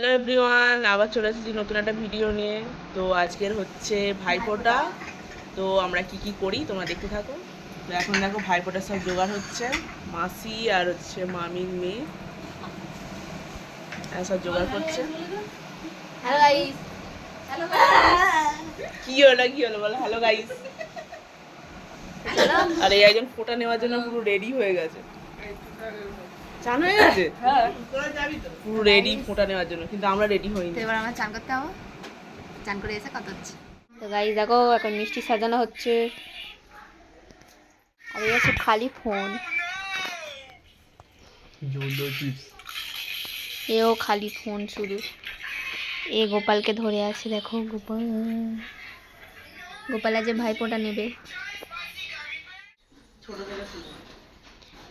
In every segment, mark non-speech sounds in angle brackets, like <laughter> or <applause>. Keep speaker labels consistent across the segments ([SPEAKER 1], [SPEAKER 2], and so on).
[SPEAKER 1] Hello everyone আবার চলে এসেছি নতুন একটা ভিডিও নিয়ে। তো আজকের হচ্ছে ভাইফোঁটা। তো আমরা কি কি করি তোমরা দেখতে থাকো। তো এখন দেখো ভাইফোঁটার সব জোগাড় হচ্ছে। মাসি আর হচ্ছে মামির মেয়ে। সব জোগাড় করছে।
[SPEAKER 2] হ্যালো গাইস হ্যালো
[SPEAKER 1] কি হলো কি হলো বলো? হ্যালো গাইস আর এই একজন ফোঁটা নেওয়ার জন্য পুরো রেডি হয়ে গেছে। চান হয়ে গেছে? <laughs> পুরো রেডি ফোঁটা নেওয়ার জন্য কিন্তু আমরা রেডি হইনি।
[SPEAKER 2] তো এবার আমরা চান করতে যাব। চান করে এসে কত হচ্ছে। তো গাইস দেখো এখন মিষ্টি সাজানো হচ্ছে। আর এই হচ্ছে খালি ফোন। এও খালি ফোন শুধু। এ গোপালকে ধরে আছে দেখো গোপাল। গোপাল আজ ভাইপোটা নেবে।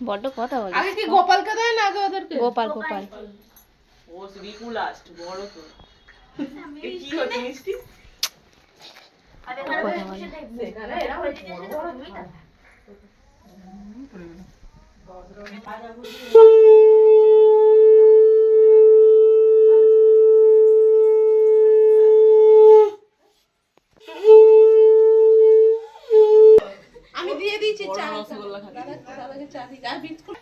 [SPEAKER 2] বড্ড কথা বলে
[SPEAKER 1] আগে কি গোপালকে দেয় না আগে ওদেরকে?
[SPEAKER 2] গোপাল গোপাল।
[SPEAKER 1] ও রিকু লাস্ট বড় তো। কি হচ্ছে মিষ্টি?
[SPEAKER 2] কথা বলে
[SPEAKER 1] সেখানে
[SPEAKER 3] আমি দিয়ে দিয়েছি চা
[SPEAKER 1] রসগোল্লা খাচ্ছি
[SPEAKER 3] দাদাকে চা দিই আর বিস্কুট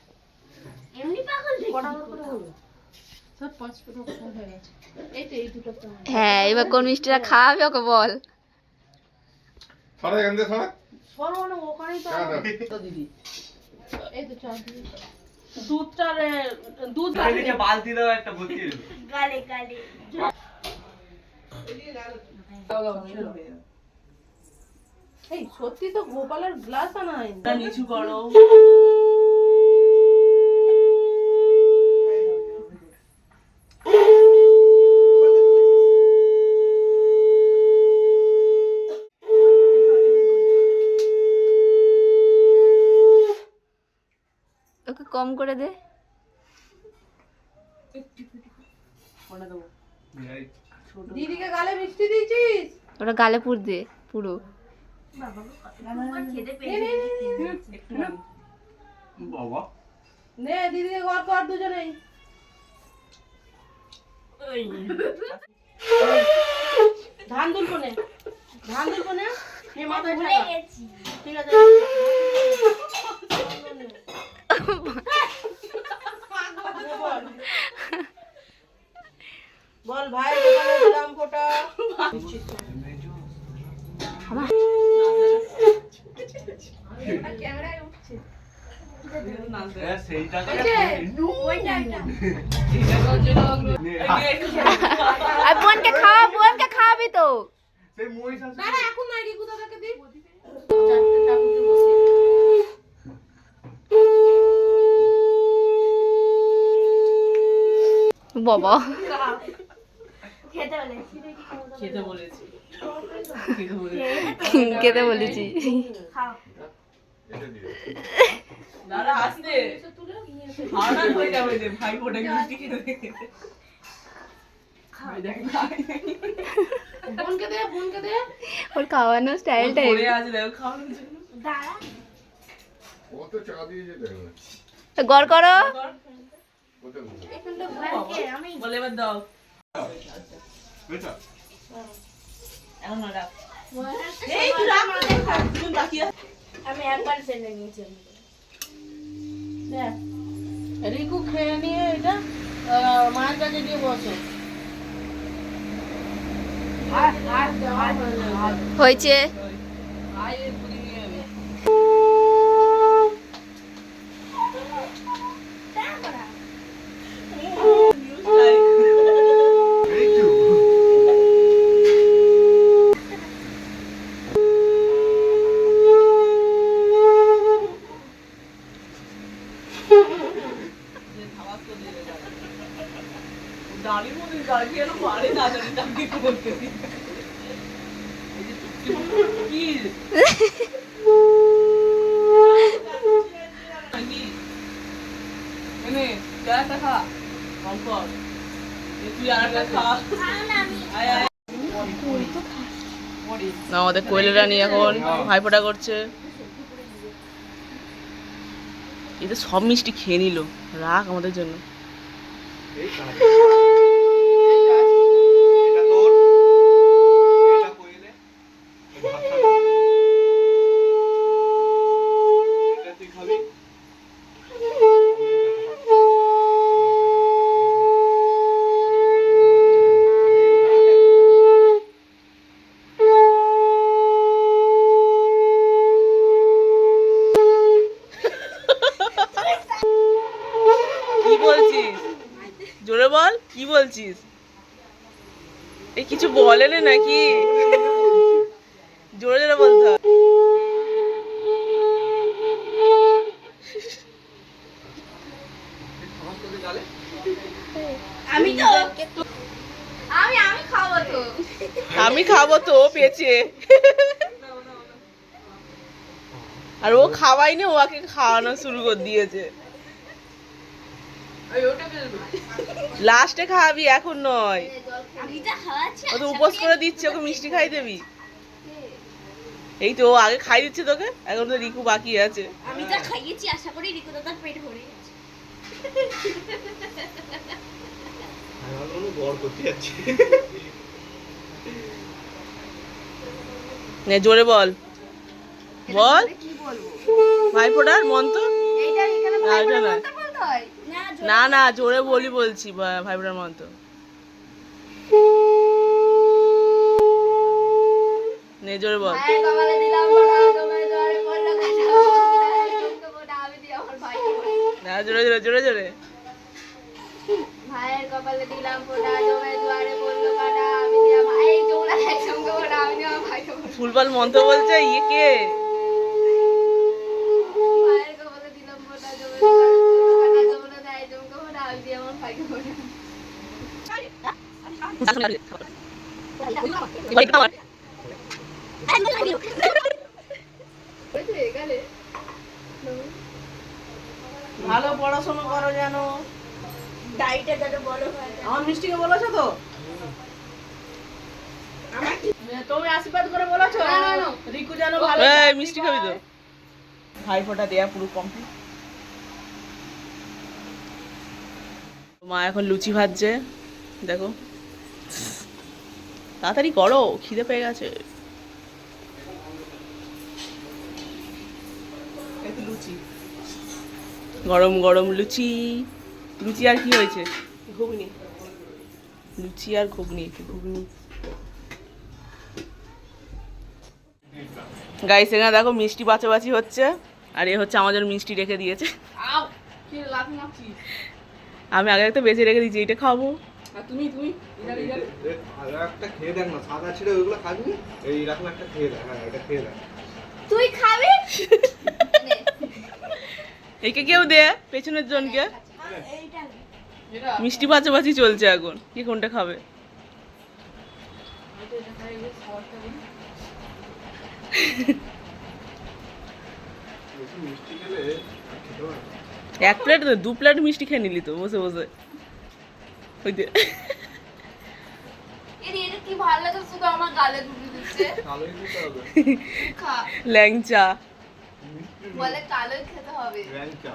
[SPEAKER 3] সব পাঁচ হয়ে গেছে। এই তো এই দুটো
[SPEAKER 2] হ্যাঁ এবার কোন মিষ্টিটা খাওয়াবে ওকে বল।
[SPEAKER 4] সরা এখান থেকে সরো।
[SPEAKER 3] না ওখানেই তো
[SPEAKER 4] কেন?
[SPEAKER 1] দিদি
[SPEAKER 3] এই তো চা দিই।
[SPEAKER 1] দুধটা দুধ
[SPEAKER 5] বালতি দাও একটা ভর্তি
[SPEAKER 3] এই সত্যি তো গোপালের গ্লাস আনা হয়নি।
[SPEAKER 1] নিচু করো।
[SPEAKER 2] ওকে কম করে দে।
[SPEAKER 1] দেবো
[SPEAKER 3] দিদিকে গালে মিষ্টি দিয়েছিস?
[SPEAKER 2] ওটা গালে পুর দে পুরো।
[SPEAKER 5] বাবা।
[SPEAKER 3] নে দিদিকে ঘর কর দুজনেই। ধান দুলবো নে ধান দুলবো নে নে মাথায় ঠিক আছে বল। ভাই দিলাম ফোটা ক্যামেরায় উঠছে
[SPEAKER 1] নাচতে
[SPEAKER 5] হ্যাঁ,
[SPEAKER 2] আর বোনকে খাওয়া বোনকে খাওয়াবি তো।
[SPEAKER 3] এখন দিই
[SPEAKER 2] বাবা।
[SPEAKER 1] খেতে বলেছি খেতে বলেছি।
[SPEAKER 2] ওর
[SPEAKER 4] যেতে হবে
[SPEAKER 2] গড় করো।
[SPEAKER 1] বলে এবার দাও। এখন না রাখ এই তুই রাখ না একবার তুমি
[SPEAKER 3] নিয়েছি রিকু খেয়ে নিয়ে এটা আহ, মায়ের কাছে দিয়ে বসো।
[SPEAKER 2] হয়েছে।
[SPEAKER 1] আমাদের কোয়েলের রানী এখন ভাইফোঁটা করছে। এই তো সব মিষ্টি খেয়ে নিল। রাখ আমাদের জন্য। বলছিস? এই কিছু বলে না নাকি? জোরে জোরে বলতে
[SPEAKER 2] আমি তো আমি আমি খাব তো।
[SPEAKER 1] আমি খাব তো ও পেয়েছে। আর ও খাওয়াইনি ওকে খাওয়ানো শুরু করে দিয়েছে। লাস্টে খাওয়াবি এখন নয়।
[SPEAKER 2] আমি তো খাওয়াচ্ছি
[SPEAKER 1] ও তো উপোস করে দিচ্ছে ওকে মিষ্টি খাই দেবি। এই তো ও আগে খাই দিচ্ছে তোকে এখন তো রিকু বাকি আছে।
[SPEAKER 2] আমি তো খাইয়েছি আশা করি রিকু দাদার পেট ভরে গেছে।
[SPEAKER 5] গড় করতে যাচ্ছি।
[SPEAKER 1] নে জোরে বল। বল।
[SPEAKER 2] কি বলব?
[SPEAKER 1] ভাইফোঁটার মন তো
[SPEAKER 2] এইটা এখানে। মন্ত্র বলতে হয়? না
[SPEAKER 1] না জোরে বলি বলছি ভা- ভাইফোঁটার মন নে জোরে বল। না জোরে জোরে জোরে জোরে
[SPEAKER 2] ভাইয়ের কপালে দিলাম ফোঁটা তোমার দুয়ারে পড়ল কাটা আমি দিয়ে ভাই তোমরা একসঙ্গে ফোঁটা আমি দিয়ে ভাইকে ফোঁটা।
[SPEAKER 1] মন্ত্র বলছে ইয়ে কে
[SPEAKER 2] ভাইয়ের কপালে দিলাম ফোঁটা তোমার দুয়ারে পড়ল কাটা তোমরা দেয় তোমাকে ফোঁটা আমি দিয়ে আমার ভাইকে ফোঁটা। ওই তো এখানে
[SPEAKER 1] ভালো পড়াশোনা করো জানো
[SPEAKER 2] ডাইটে যাতে বড় হয়
[SPEAKER 1] আমার মিষ্টিকে বলেছ তো? তুমি আশীর্বাদ করে বলেছ। রিকু জানো ভালো মিষ্টি খাবি তো। ভাই ফোঁটা দেয়া পুরো কমপ্লিট মা এখন লুচি ভাজছে। দেখো। তাড়াতাড়ি করো খিদে পেয়ে গেছে। লুচি। গরম গরম লুচি। লুচি আর কি হয়েছে? ঘুগনি। লুচি আর ঘুগনি একটু ঘুগনি। গাইস এখানে দেখো মিষ্টি বাছাবাছি হচ্ছে আর এ হচ্ছে আমাদের মিষ্টি রেখে দিয়েছে। আমি আগে একটা বেঁচে রেখে দিয়েছি এটা খাব। তুমি তুমি
[SPEAKER 5] আর একটা খেয়ে দেখ না সাদা ছিঁড়ে ওইগুলো খাবি? এই এরকম একটা খেয়ে দেখ হ্যাঁ এটা খেয়ে দেখ।
[SPEAKER 2] তুই খাবি? <laughs>
[SPEAKER 1] একে কেউ দে পেছনের জনকে। মিষ্টি বাছাবাছি চলছে এখন কি কোনটা খাবে। এক প্লেট দু প্লেট মিষ্টি খেয়ে নিলি তো বসে বসে। ওই যে ল্যাংচা।
[SPEAKER 2] বলে খেতে হবে।
[SPEAKER 5] ল্যাংচা।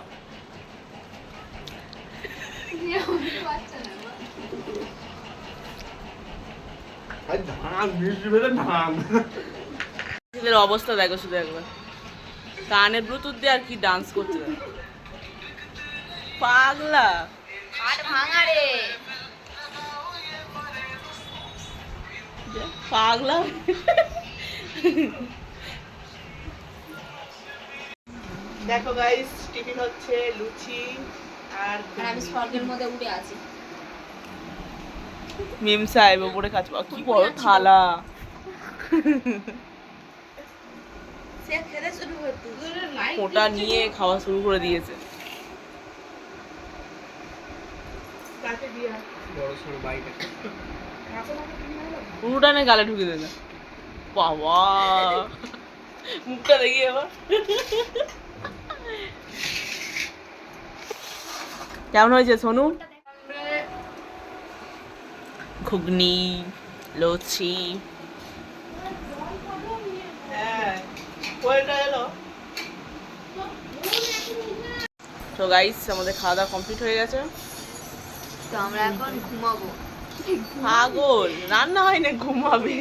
[SPEAKER 5] আর
[SPEAKER 1] অবস্থা দেখো শুধু একবার। কানে ব্লুটুথ দিয়ে আর কি ডান্স করছে পাগলা।
[SPEAKER 2] হাট ভাঙা রে।
[SPEAKER 1] পাগলা। দেখো গাইস টিফিন হচ্ছে লুচি আর
[SPEAKER 2] আর আমি স্বর্গের মধ্যে উড়ে আছি।
[SPEAKER 1] মিম সাহেব উপরে কাজ পাও কি বড় থালা। ওটা নিয়ে খাওয়া শুরু করে দিয়েছে।
[SPEAKER 5] বড় সড়ো বাইক
[SPEAKER 1] পুরোটা না গালে ঢুকে দেবে। বাবা। মুখটা দেখি এবার। কেমন হয়েছে সোনু? ঘুগনি লুচি তো গাইস আমাদের খাওয়া দাওয়া কমপ্লিট হয়ে গেছে।
[SPEAKER 2] তো আমরা এখন ঘুমাবো।
[SPEAKER 1] পাগল রান্না হয় না ঘুমাবে।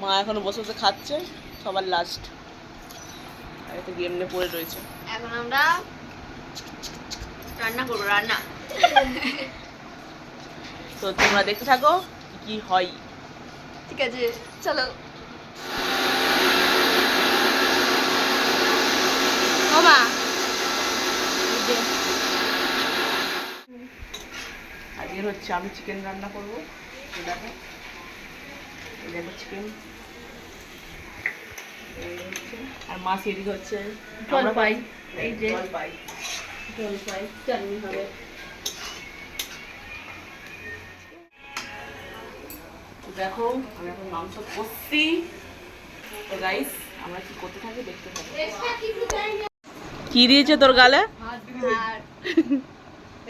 [SPEAKER 1] মা এখনও বসে বসে খাচ্ছে সবার লাস্ট একটা গেম নিয়ে পড়ে রয়েছে।
[SPEAKER 2] এখন আমরা রান্না করব রান্না।
[SPEAKER 1] তো তোমরা দেখতে থাকো কি হয়।
[SPEAKER 2] ঠিক আছে চলো।
[SPEAKER 1] আজকের হচ্ছে হচ্ছে আমি চিকেন রান্না করব। এই দেখো। এই দেখো চিকেন আর মাছ এদিকে হচ্ছে
[SPEAKER 3] জলপাই এই যে।
[SPEAKER 1] জলপাই
[SPEAKER 3] জলপাই চাটনি হবে।
[SPEAKER 1] দেখো আমি এখন মাংস কষছি। তো গাইস আমরা কি করতে থাকি দেখতে থাকি। কি দিয়েছে তোর গালে?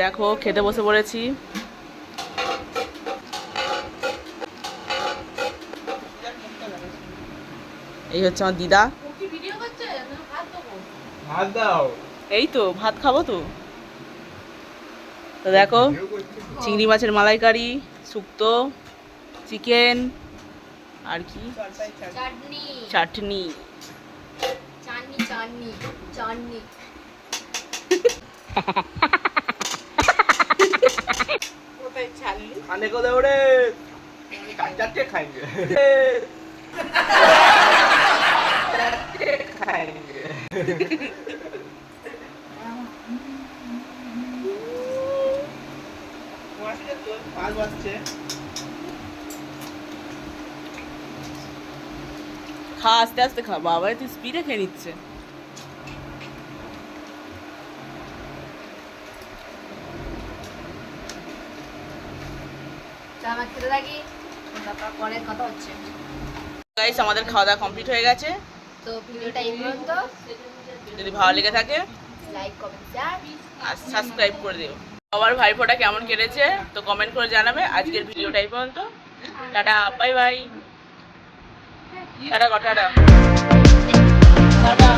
[SPEAKER 1] দেখা খেতে বসে পড়েছি। এই হচ্ছে আমার দিদা।
[SPEAKER 5] ভাত দাও।
[SPEAKER 1] এই তো ভাত খাব তো। তো দেখো চিংড়ি মাছের মালাইকারি শুক্তো চিকেন আর কি?
[SPEAKER 2] চাটনি।
[SPEAKER 1] চাটনি
[SPEAKER 2] চাটনি চাটনি। <laughs> চাটনি
[SPEAKER 5] खाने को दे रे चाटे खाएंगे खाएंगे पाँच बच्चे
[SPEAKER 1] খা আস্তে আস্তে খা বাবা তুই স্পিডে খেয়ে নিচ্ছে
[SPEAKER 2] খেতে থাকি তারপর পরে কথা হচ্ছে।
[SPEAKER 1] গাইস আমাদের খাওয়া দাওয়া কমপ্লিট হয়ে গেছে।
[SPEAKER 2] তো ভিডিওটা এই পর্যন্ত।
[SPEAKER 1] যদি ভালো লেগে থাকে
[SPEAKER 2] লাইক কমেন্ট শেয়ার
[SPEAKER 1] আর সাবস্ক্রাইব করে দিও। আমার ভাইফোঁটা কেমন কেটেছে তো কমেন্ট করে জানাবে। আজকের ভিডিওটা এই পর্যন্ত। Tata bye bye tata tata. Tata.